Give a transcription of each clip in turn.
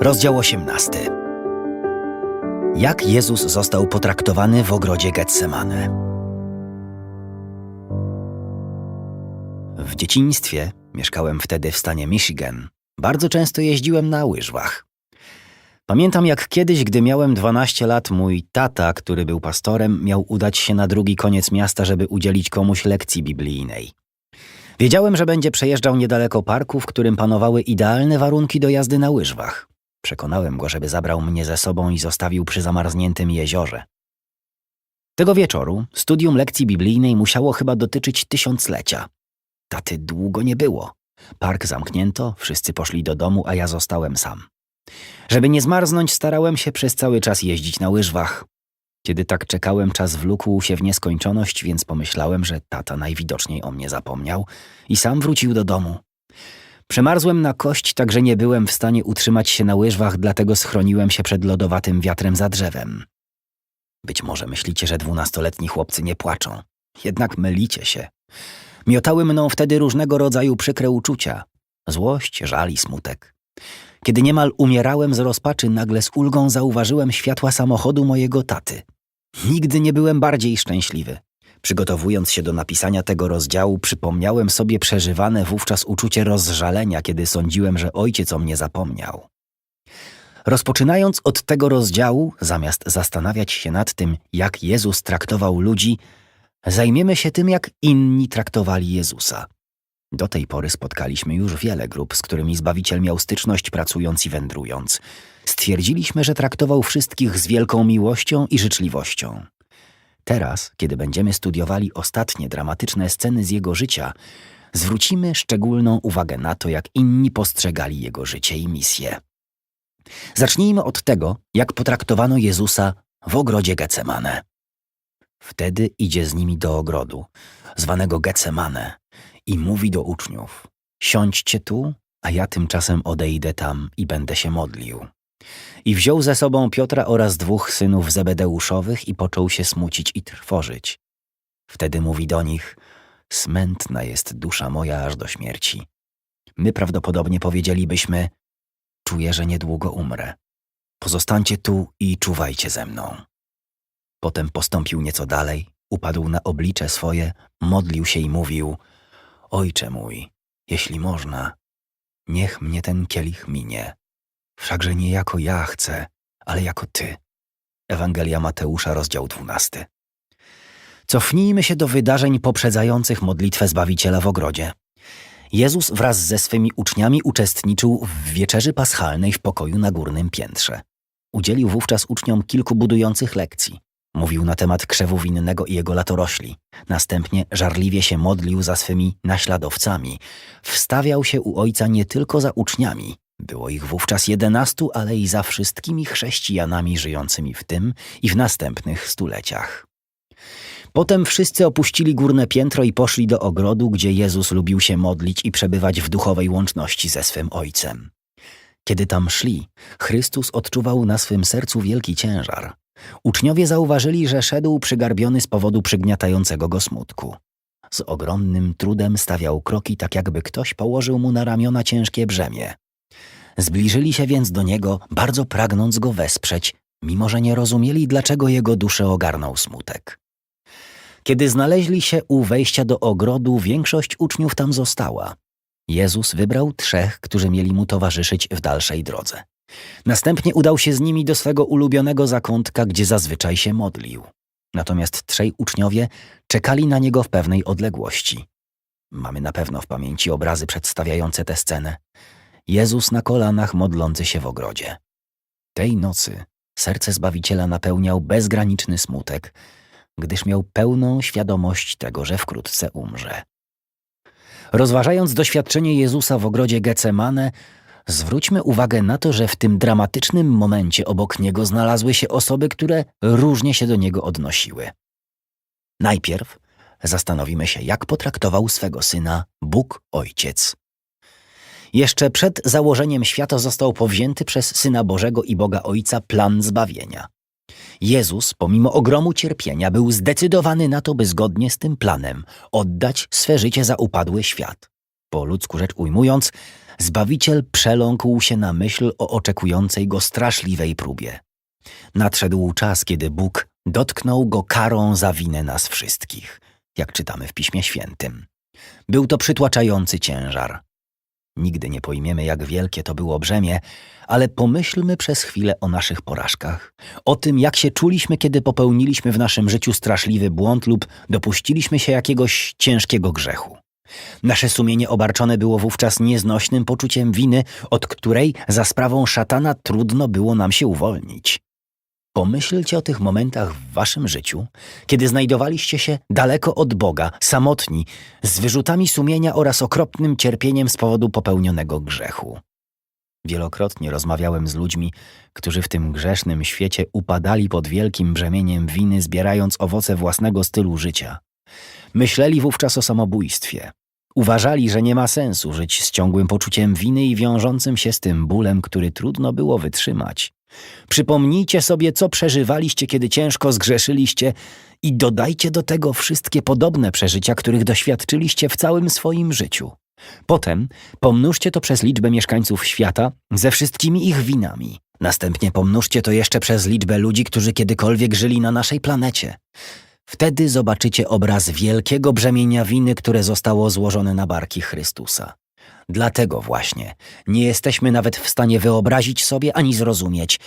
Rozdział 18. Jak Jezus został potraktowany w ogrodzie Getsemane? W dzieciństwie, mieszkałem wtedy w stanie Michigan, bardzo często jeździłem na łyżwach. Pamiętam jak kiedyś, gdy miałem 12 lat, mój tata, który był pastorem, miał udać się na drugi koniec miasta, żeby udzielić komuś lekcji biblijnej. Wiedziałem, że będzie przejeżdżał niedaleko parku, w którym panowały idealne warunki do jazdy na łyżwach. Przekonałem go, żeby zabrał mnie ze sobą i zostawił przy zamarzniętym jeziorze. Tego wieczoru studium lekcji biblijnej musiało chyba dotyczyć tysiąclecia. Taty długo nie było. Park zamknięto, wszyscy poszli do domu, a ja zostałem sam. Żeby nie zmarznąć, starałem się przez cały czas jeździć na łyżwach. Kiedy tak czekałem, czas wlókł się w nieskończoność, więc pomyślałem, że tata najwidoczniej o mnie zapomniał i sam wrócił do domu. Przemarzłem na kość, tak że nie byłem w stanie utrzymać się na łyżwach, dlatego schroniłem się przed lodowatym wiatrem za drzewem. Być może myślicie, że dwunastoletni chłopcy nie płaczą. Jednak mylicie się. Miotały mną wtedy różnego rodzaju przykre uczucia. Złość, żal i smutek. Kiedy niemal umierałem z rozpaczy, nagle z ulgą zauważyłem światła samochodu mojego taty. Nigdy nie byłem bardziej szczęśliwy. Przygotowując się do napisania tego rozdziału, przypomniałem sobie przeżywane wówczas uczucie rozżalenia, kiedy sądziłem, że ojciec o mnie zapomniał. Rozpoczynając od tego rozdziału, zamiast zastanawiać się nad tym, jak Jezus traktował ludzi, zajmiemy się tym, jak inni traktowali Jezusa. Do tej pory spotkaliśmy już wiele grup, z którymi Zbawiciel miał styczność pracując i wędrując. Stwierdziliśmy, że traktował wszystkich z wielką miłością i życzliwością. Teraz, kiedy będziemy studiowali ostatnie dramatyczne sceny z jego życia, zwrócimy szczególną uwagę na to, jak inni postrzegali jego życie i misję. Zacznijmy od tego, jak potraktowano Jezusa w ogrodzie Getsemane. Wtedy idzie z nimi do ogrodu, zwanego Getsemane, i mówi do uczniów: Siądźcie tu, a ja tymczasem odejdę tam i będę się modlił. I wziął ze sobą Piotra oraz dwóch synów Zebedeuszowych i począł się smucić i trwożyć. Wtedy mówi do nich: Smętna jest dusza moja aż do śmierci. My prawdopodobnie powiedzielibyśmy: Czuję, że niedługo umrę. Pozostańcie tu i czuwajcie ze mną. Potem postąpił nieco dalej, upadł na oblicze swoje, modlił się i mówił: Ojcze mój, jeśli można, niech mnie ten kielich minie. Wszakże nie jako ja chcę, ale jako Ty. Ewangelia Mateusza, rozdział 12. Cofnijmy się do wydarzeń poprzedzających modlitwę Zbawiciela w ogrodzie. Jezus wraz ze swymi uczniami uczestniczył w wieczerzy paschalnej w pokoju na górnym piętrze. Udzielił wówczas uczniom kilku budujących lekcji. Mówił na temat krzewu winnego i jego latorośli. Następnie żarliwie się modlił za swymi naśladowcami. Wstawiał się u ojca nie tylko za uczniami, było ich wówczas jedenastu, ale i za wszystkimi chrześcijanami żyjącymi w tym i w następnych stuleciach. Potem wszyscy opuścili górne piętro i poszli do ogrodu, gdzie Jezus lubił się modlić i przebywać w duchowej łączności ze swym Ojcem. Kiedy tam szli, Chrystus odczuwał na swym sercu wielki ciężar. Uczniowie zauważyli, że szedł przygarbiony z powodu przygniatającego go smutku. Z ogromnym trudem stawiał kroki, tak jakby ktoś położył mu na ramiona ciężkie brzemię. Zbliżyli się więc do niego, bardzo pragnąc go wesprzeć, mimo że nie rozumieli, dlaczego jego duszę ogarnął smutek. Kiedy znaleźli się u wejścia do ogrodu, większość uczniów tam została. Jezus wybrał trzech, którzy mieli mu towarzyszyć w dalszej drodze. Następnie udał się z nimi do swego ulubionego zakątka, gdzie zazwyczaj się modlił. Natomiast trzej uczniowie czekali na niego w pewnej odległości. Mamy na pewno w pamięci obrazy przedstawiające tę scenę. Jezus na kolanach modlący się w ogrodzie. Tej nocy serce Zbawiciela napełniał bezgraniczny smutek, gdyż miał pełną świadomość tego, że wkrótce umrze. Rozważając doświadczenie Jezusa w ogrodzie Getsemane, zwróćmy uwagę na to, że w tym dramatycznym momencie obok niego znalazły się osoby, które różnie się do niego odnosiły. Najpierw zastanowimy się, jak potraktował swego syna Bóg Ojciec. Jeszcze przed założeniem świata został powzięty przez Syna Bożego i Boga Ojca plan zbawienia. Jezus, pomimo ogromu cierpienia, był zdecydowany na to, by zgodnie z tym planem oddać swe życie za upadły świat. Po ludzku rzecz ujmując, Zbawiciel przeląkł się na myśl o oczekującej go straszliwej próbie. Nadszedł czas, kiedy Bóg dotknął go karą za winę nas wszystkich, jak czytamy w Piśmie Świętym. Był to przytłaczający ciężar. Nigdy nie pojmiemy, jak wielkie to było brzemię, ale pomyślmy przez chwilę o naszych porażkach, o tym, jak się czuliśmy, kiedy popełniliśmy w naszym życiu straszliwy błąd lub dopuściliśmy się jakiegoś ciężkiego grzechu. Nasze sumienie obarczone było wówczas nieznośnym poczuciem winy, od której za sprawą szatana trudno było nam się uwolnić. Pomyślcie o tych momentach w waszym życiu, kiedy znajdowaliście się daleko od Boga, samotni, z wyrzutami sumienia oraz okropnym cierpieniem z powodu popełnionego grzechu. Wielokrotnie rozmawiałem z ludźmi, którzy w tym grzesznym świecie upadali pod wielkim brzemieniem winy, zbierając owoce własnego stylu życia. Myśleli wówczas o samobójstwie. Uważali, że nie ma sensu żyć z ciągłym poczuciem winy i wiążącym się z tym bólem, który trudno było wytrzymać. Przypomnijcie sobie, co przeżywaliście, kiedy ciężko zgrzeszyliście, i dodajcie do tego wszystkie podobne przeżycia, których doświadczyliście w całym swoim życiu. Potem pomnóżcie to przez liczbę mieszkańców świata ze wszystkimi ich winami. Następnie pomnóżcie to jeszcze przez liczbę ludzi, którzy kiedykolwiek żyli na naszej planecie. Wtedy zobaczycie obraz wielkiego brzemienia winy, które zostało złożone na barki Chrystusa. Dlatego właśnie nie jesteśmy nawet w stanie wyobrazić sobie ani zrozumieć,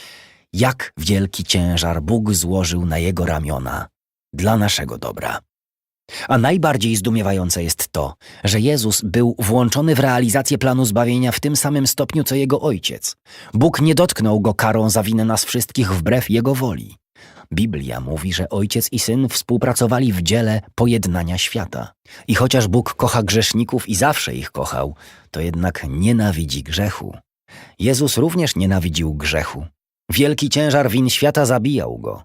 jak wielki ciężar Bóg złożył na Jego ramiona dla naszego dobra. A najbardziej zdumiewające jest to, że Jezus był włączony w realizację planu zbawienia w tym samym stopniu co Jego Ojciec. Bóg nie dotknął go karą za winę nas wszystkich wbrew Jego woli. Biblia mówi, że ojciec i syn współpracowali w dziele pojednania świata. I chociaż Bóg kocha grzeszników i zawsze ich kochał, to jednak nienawidzi grzechu. Jezus również nienawidził grzechu. Wielki ciężar win świata zabijał go.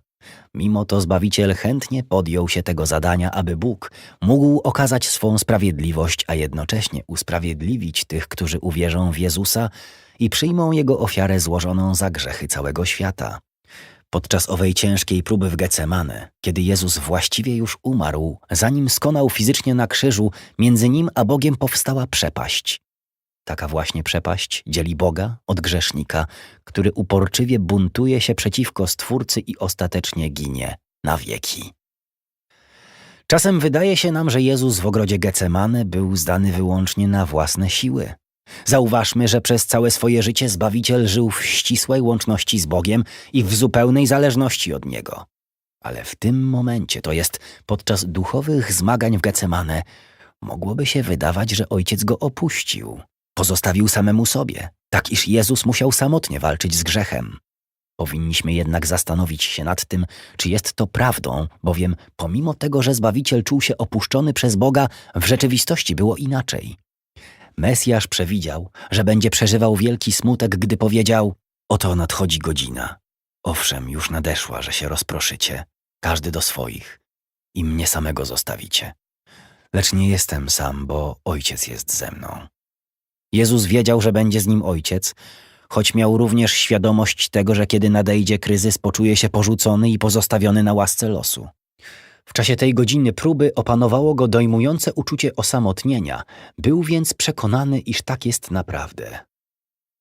Mimo to Zbawiciel chętnie podjął się tego zadania, aby Bóg mógł okazać swą sprawiedliwość, a jednocześnie usprawiedliwić tych, którzy uwierzą w Jezusa i przyjmą Jego ofiarę złożoną za grzechy całego świata. Podczas owej ciężkiej próby w Getsemane, kiedy Jezus właściwie już umarł, zanim skonał fizycznie na krzyżu, między nim a Bogiem powstała przepaść. Taka właśnie przepaść dzieli Boga od grzesznika, który uporczywie buntuje się przeciwko Stwórcy i ostatecznie ginie na wieki. Czasem wydaje się nam, że Jezus w ogrodzie Getsemane był zdany wyłącznie na własne siły. Zauważmy, że przez całe swoje życie Zbawiciel żył w ścisłej łączności z Bogiem i w zupełnej zależności od Niego. Ale w tym momencie, to jest podczas duchowych zmagań w Getsemane, mogłoby się wydawać, że ojciec go opuścił, pozostawił samemu sobie, tak iż Jezus musiał samotnie walczyć z grzechem. Powinniśmy jednak zastanowić się nad tym, czy jest to prawdą, bowiem pomimo tego, że Zbawiciel czuł się opuszczony przez Boga, w rzeczywistości było inaczej. Mesjasz przewidział, że będzie przeżywał wielki smutek, gdy powiedział: Oto nadchodzi godzina. Owszem, już nadeszła, że się rozproszycie, każdy do swoich, i mnie samego zostawicie. Lecz nie jestem sam, bo ojciec jest ze mną. Jezus wiedział, że będzie z nim ojciec, choć miał również świadomość tego, że kiedy nadejdzie kryzys, poczuje się porzucony i pozostawiony na łasce losu. W czasie tej godziny próby opanowało go dojmujące uczucie osamotnienia, był więc przekonany, iż tak jest naprawdę.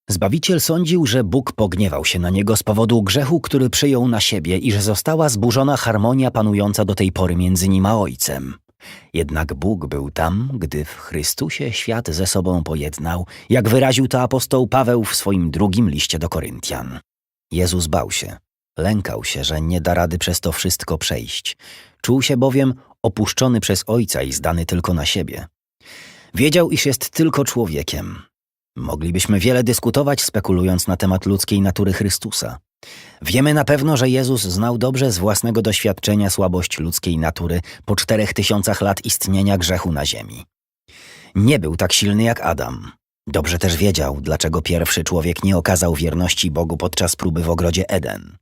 Zbawiciel sądził, że Bóg pogniewał się na niego z powodu grzechu, który przyjął na siebie i że została zburzona harmonia panująca do tej pory między nim a Ojcem. Jednak Bóg był tam, gdy w Chrystusie świat ze sobą pojednał, jak wyraził to apostoł Paweł w swoim drugim liście do Koryntian. Jezus bał się, lękał się, że nie da rady przez to wszystko przejść. Czuł się bowiem opuszczony przez ojca i zdany tylko na siebie. Wiedział, iż jest tylko człowiekiem. Moglibyśmy wiele dyskutować, spekulując na temat ludzkiej natury Chrystusa. Wiemy na pewno, że Jezus znał dobrze z własnego doświadczenia słabość ludzkiej natury po czterech tysiącach lat istnienia grzechu na ziemi. Nie był tak silny jak Adam. Dobrze też wiedział, dlaczego pierwszy człowiek nie okazał wierności Bogu podczas próby w ogrodzie Eden.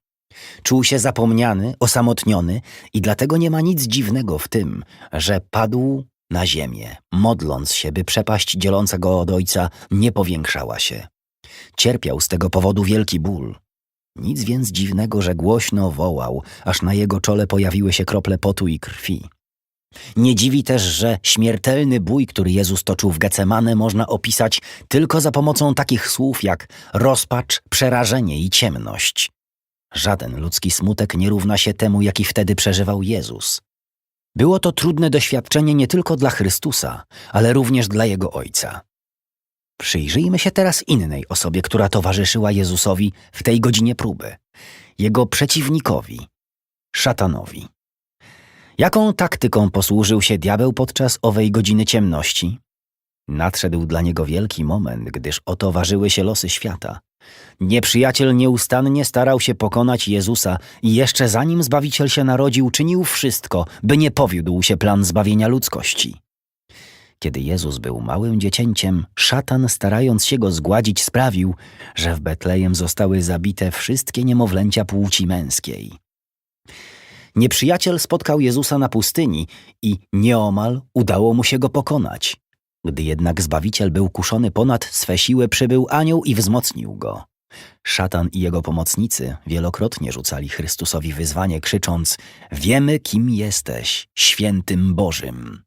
Czuł się zapomniany, osamotniony i dlatego nie ma nic dziwnego w tym, że padł na ziemię, modląc się, by przepaść dzieląca go od ojca nie powiększała się. Cierpiał z tego powodu wielki ból. Nic więc dziwnego, że głośno wołał, aż na jego czole pojawiły się krople potu i krwi. Nie dziwi też, że śmiertelny bój, który Jezus toczył w Getsemane, można opisać tylko za pomocą takich słów jak rozpacz, przerażenie i ciemność. Żaden ludzki smutek nie równa się temu, jaki wtedy przeżywał Jezus. Było to trudne doświadczenie nie tylko dla Chrystusa, ale również dla Jego Ojca. Przyjrzyjmy się teraz innej osobie, która towarzyszyła Jezusowi w tej godzinie próby. Jego przeciwnikowi, szatanowi. Jaką taktyką posłużył się diabeł podczas owej godziny ciemności? Nadszedł dla niego wielki moment, gdyż oto ważyły się losy świata. Nieprzyjaciel nieustannie starał się pokonać Jezusa i jeszcze zanim Zbawiciel się narodził, czynił wszystko, by nie powiódł się plan zbawienia ludzkości. Kiedy Jezus był małym dziecięciem, szatan, starając się go zgładzić, sprawił, że w Betlejem zostały zabite wszystkie niemowlęcia płci męskiej. Nieprzyjaciel spotkał Jezusa na pustyni i nieomal udało mu się go pokonać. Gdy jednak Zbawiciel był kuszony ponad swe siły, przybył anioł i wzmocnił go. Szatan i jego pomocnicy wielokrotnie rzucali Chrystusowi wyzwanie, krzycząc: Wiemy, kim jesteś, świętym Bożym.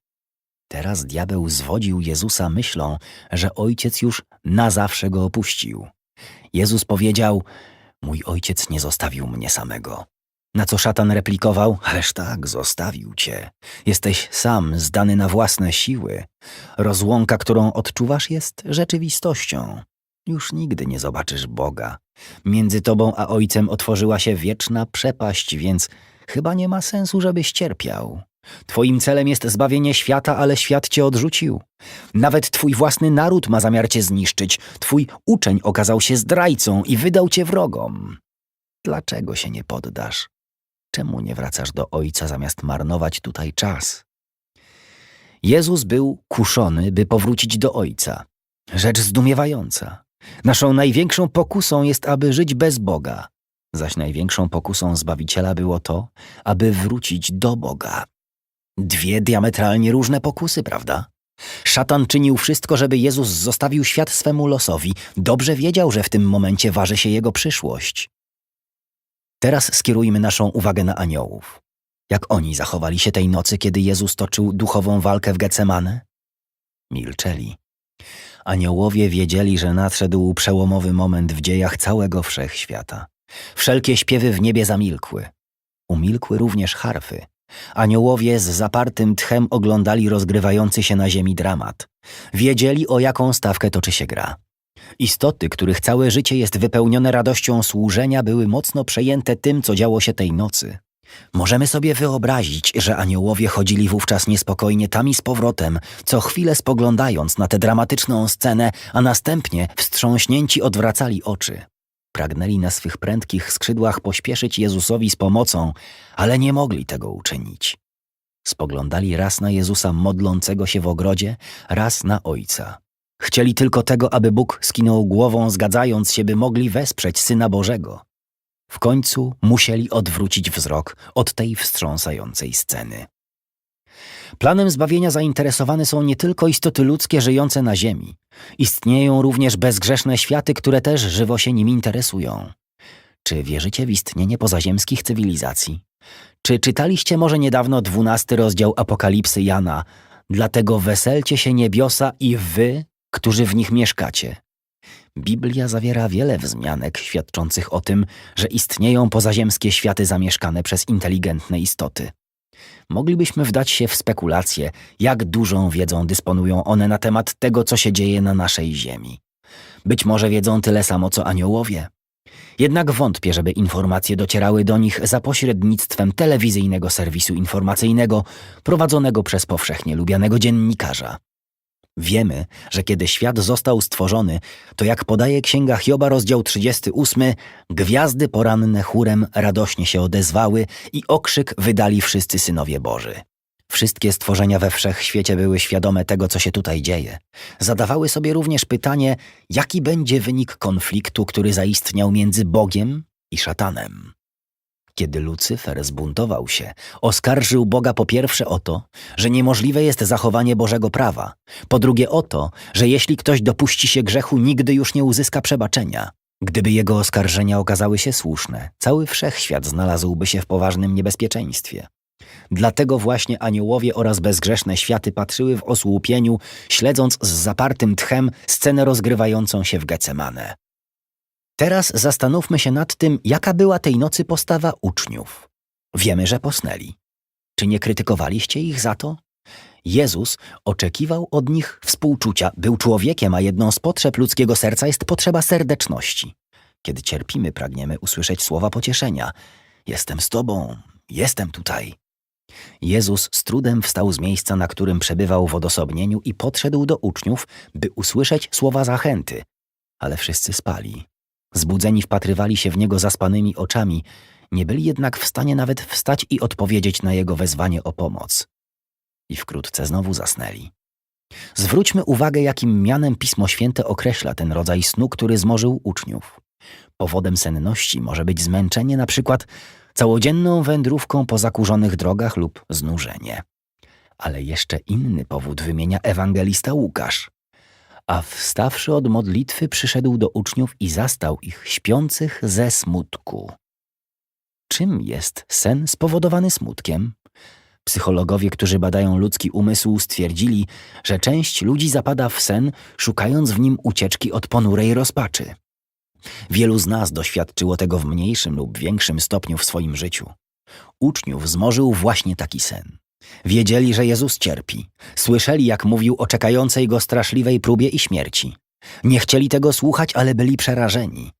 Teraz diabeł zwodził Jezusa myślą, że ojciec już na zawsze go opuścił. Jezus powiedział: Mój ojciec nie zostawił mnie samego. Na co szatan replikował: Ależ tak, zostawił cię. Jesteś sam, zdany na własne siły. Rozłąka, którą odczuwasz, jest rzeczywistością. Już nigdy nie zobaczysz Boga. Między tobą a ojcem otworzyła się wieczna przepaść, więc chyba nie ma sensu, żebyś cierpiał. Twoim celem jest zbawienie świata, ale świat cię odrzucił. Nawet twój własny naród ma zamiar cię zniszczyć. Twój uczeń okazał się zdrajcą i wydał cię wrogom. Dlaczego się nie poddasz? Czemu nie wracasz do Ojca zamiast marnować tutaj czas? Jezus był kuszony, by powrócić do Ojca. Rzecz zdumiewająca. Naszą największą pokusą jest, aby żyć bez Boga, zaś największą pokusą Zbawiciela było to, aby wrócić do Boga. Dwie diametralnie różne pokusy, prawda? Szatan czynił wszystko, żeby Jezus zostawił świat swemu losowi. Dobrze wiedział, że w tym momencie waży się jego przyszłość. Teraz skierujmy naszą uwagę na aniołów. Jak oni zachowali się tej nocy, kiedy Jezus toczył duchową walkę w Getsemane? Milczeli. Aniołowie wiedzieli, że nadszedł przełomowy moment w dziejach całego wszechświata. Wszelkie śpiewy w niebie zamilkły. Umilkły również harfy. Aniołowie z zapartym tchem oglądali rozgrywający się na ziemi dramat. Wiedzieli, o jaką stawkę toczy się gra. Istoty, których całe życie jest wypełnione radością służenia, były mocno przejęte tym, co działo się tej nocy. Możemy sobie wyobrazić, że aniołowie chodzili wówczas niespokojnie tam i z powrotem, co chwilę spoglądając na tę dramatyczną scenę, a następnie wstrząśnięci odwracali oczy. Pragnęli na swych prędkich skrzydłach pośpieszyć Jezusowi z pomocą, ale nie mogli tego uczynić. Spoglądali raz na Jezusa modlącego się w ogrodzie, raz na Ojca. Chcieli tylko tego, aby Bóg skinął głową, zgadzając się, by mogli wesprzeć Syna Bożego. W końcu musieli odwrócić wzrok od tej wstrząsającej sceny. Planem zbawienia zainteresowane są nie tylko istoty ludzkie żyjące na Ziemi. Istnieją również bezgrzeszne światy, które też żywo się nim interesują. Czy wierzycie w istnienie pozaziemskich cywilizacji? Czy czytaliście może niedawno dwunasty rozdział Apokalipsy Jana? Dlatego weselcie się niebiosa i wy, którzy w nich mieszkacie. Biblia zawiera wiele wzmianek świadczących o tym, że istnieją pozaziemskie światy zamieszkane przez inteligentne istoty. Moglibyśmy wdać się w spekulacje, jak dużą wiedzą dysponują one na temat tego, co się dzieje na naszej Ziemi. Być może wiedzą tyle samo co aniołowie. Jednak wątpię, żeby informacje docierały do nich za pośrednictwem telewizyjnego serwisu informacyjnego prowadzonego przez powszechnie lubianego dziennikarza. Wiemy, że kiedy świat został stworzony, to jak podaje Księga Hioba rozdział 38, gwiazdy poranne chórem radośnie się odezwały i okrzyk wydali wszyscy synowie Boży. Wszystkie stworzenia we wszechświecie były świadome tego, co się tutaj dzieje. Zadawały sobie również pytanie, jaki będzie wynik konfliktu, który zaistniał między Bogiem i szatanem. Kiedy Lucyfer zbuntował się, oskarżył Boga po pierwsze o to, że niemożliwe jest zachowanie Bożego prawa, po drugie o to, że jeśli ktoś dopuści się grzechu, nigdy już nie uzyska przebaczenia. Gdyby jego oskarżenia okazały się słuszne, cały wszechświat znalazłby się w poważnym niebezpieczeństwie. Dlatego właśnie aniołowie oraz bezgrzeszne światy patrzyły w osłupieniu, śledząc z zapartym tchem scenę rozgrywającą się w Getsemane. Teraz zastanówmy się nad tym, jaka była tej nocy postawa uczniów. Wiemy, że posnęli. Czy nie krytykowaliście ich za to? Jezus oczekiwał od nich współczucia, był człowiekiem, a jedną z potrzeb ludzkiego serca jest potrzeba serdeczności. Kiedy cierpimy, pragniemy usłyszeć słowa pocieszenia. Jestem z Tobą, jestem tutaj. Jezus z trudem wstał z miejsca, na którym przebywał w odosobnieniu i podszedł do uczniów, by usłyszeć słowa zachęty. Ale wszyscy spali. Zbudzeni wpatrywali się w niego zaspanymi oczami, nie byli jednak w stanie nawet wstać i odpowiedzieć na jego wezwanie o pomoc. I wkrótce znowu zasnęli. Zwróćmy uwagę, jakim mianem Pismo Święte określa ten rodzaj snu, który zmorzył uczniów. Powodem senności może być zmęczenie na przykład całodzienną wędrówką po zakurzonych drogach lub znużenie. Ale jeszcze inny powód wymienia ewangelista Łukasz. A wstawszy od modlitwy, przyszedł do uczniów i zastał ich śpiących ze smutku. Czym jest sen spowodowany smutkiem? Psychologowie, którzy badają ludzki umysł, stwierdzili, że część ludzi zapada w sen, szukając w nim ucieczki od ponurej rozpaczy. Wielu z nas doświadczyło tego w mniejszym lub większym stopniu w swoim życiu. Uczniów zmorzył właśnie taki sen. Wiedzieli, że Jezus cierpi. Słyszeli, jak mówił o czekającej go straszliwej próbie i śmierci. Nie chcieli tego słuchać, ale byli przerażeni.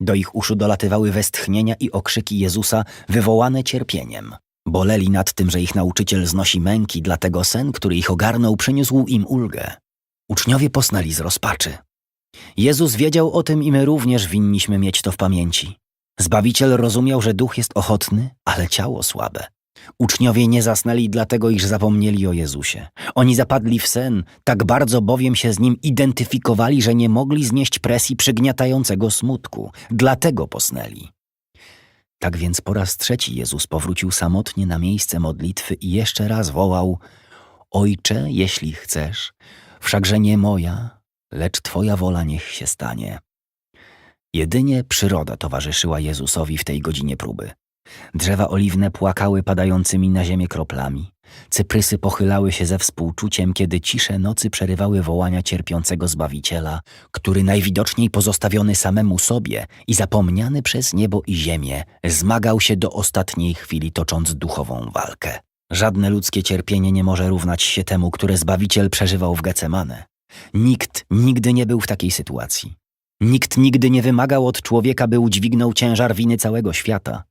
Do ich uszu dolatywały westchnienia i okrzyki Jezusa wywołane cierpieniem. Boleli nad tym, że ich nauczyciel znosi męki, dlatego sen, który ich ogarnął, przyniósł im ulgę. Uczniowie posnęli z rozpaczy. Jezus wiedział o tym i my również winniśmy mieć to w pamięci. Zbawiciel rozumiał, że duch jest ochotny, ale ciało słabe. Uczniowie nie zasnęli dlatego, iż zapomnieli o Jezusie. Oni zapadli w sen, tak bardzo bowiem się z nim identyfikowali, że nie mogli znieść presji przygniatającego smutku. Dlatego posnęli. Tak więc po raz trzeci Jezus powrócił samotnie na miejsce modlitwy i jeszcze raz wołał: Ojcze, jeśli chcesz, wszakże nie moja, lecz Twoja wola niech się stanie. Jedynie przyroda towarzyszyła Jezusowi w tej godzinie próby. Drzewa oliwne płakały padającymi na ziemię kroplami. Cyprysy pochylały się ze współczuciem, kiedy cisze nocy przerywały wołania cierpiącego Zbawiciela, który najwidoczniej pozostawiony samemu sobie i zapomniany przez niebo i ziemię, zmagał się do ostatniej chwili tocząc duchową walkę. Żadne ludzkie cierpienie nie może równać się temu, które Zbawiciel przeżywał w Getsemane. Nikt nigdy nie był w takiej sytuacji. Nikt nigdy nie wymagał od człowieka, by udźwignął ciężar winy całego świata.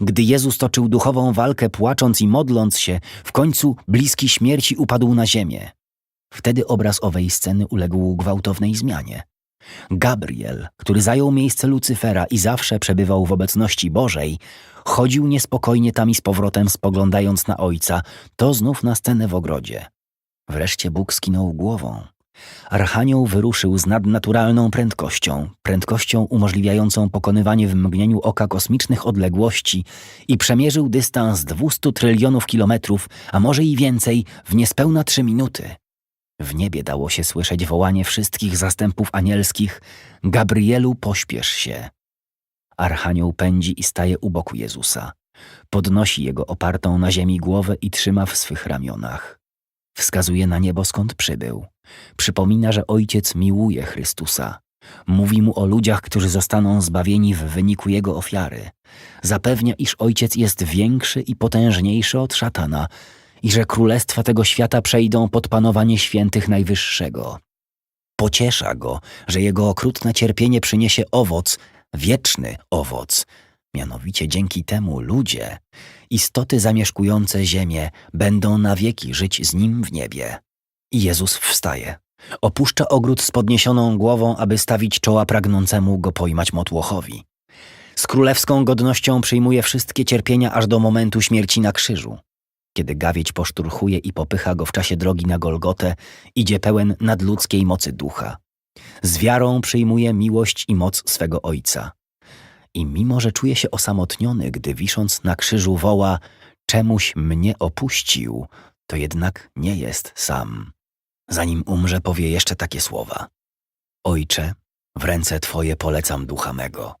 Gdy Jezus toczył duchową walkę, płacząc i modląc się, w końcu bliski śmierci upadł na ziemię. Wtedy obraz owej sceny uległ gwałtownej zmianie. Gabriel, który zajął miejsce Lucyfera i zawsze przebywał w obecności Bożej, chodził niespokojnie tam i z powrotem, spoglądając na ojca, to znów na scenę w ogrodzie. Wreszcie Bóg skinął głową. Archanioł wyruszył z nadnaturalną prędkością, prędkością umożliwiającą pokonywanie w mgnieniu oka kosmicznych odległości i przemierzył dystans 200 trylionów kilometrów, a może i więcej, w niespełna trzy minuty. W niebie dało się słyszeć wołanie wszystkich zastępów anielskich Gabrielu, pośpiesz się. Archanioł pędzi i staje u boku Jezusa. Podnosi jego opartą na ziemi głowę i trzyma w swych ramionach. Wskazuje na niebo, skąd przybył. Przypomina, że Ojciec miłuje Chrystusa. Mówi mu o ludziach, którzy zostaną zbawieni w wyniku jego ofiary. Zapewnia, iż Ojciec jest większy i potężniejszy od szatana i że królestwa tego świata przejdą pod panowanie świętych Najwyższego. Pociesza go, że jego okrutne cierpienie przyniesie owoc, wieczny owoc. Mianowicie dzięki temu ludzie, istoty zamieszkujące ziemię, będą na wieki żyć z nim w niebie. I Jezus wstaje. Opuszcza ogród z podniesioną głową, aby stawić czoła pragnącemu go pojmać motłochowi. Z królewską godnością przyjmuje wszystkie cierpienia aż do momentu śmierci na krzyżu. Kiedy gawieć poszturchuje i popycha go w czasie drogi na Golgotę, idzie pełen nadludzkiej mocy ducha. Z wiarą przyjmuje miłość i moc swego Ojca. I mimo, że czuje się osamotniony, gdy wisząc na krzyżu woła czemuś mnie opuścił, to jednak nie jest sam. Zanim umrze, powie jeszcze takie słowa: Ojcze, w ręce Twoje polecam ducha mego.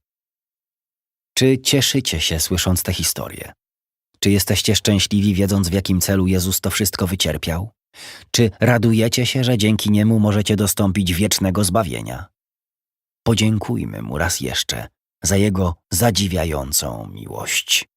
Czy cieszycie się słysząc tę historię? Czy jesteście szczęśliwi, wiedząc w jakim celu Jezus to wszystko wycierpiał? Czy radujecie się, że dzięki niemu możecie dostąpić wiecznego zbawienia? Podziękujmy mu raz jeszcze za jego zadziwiającą miłość.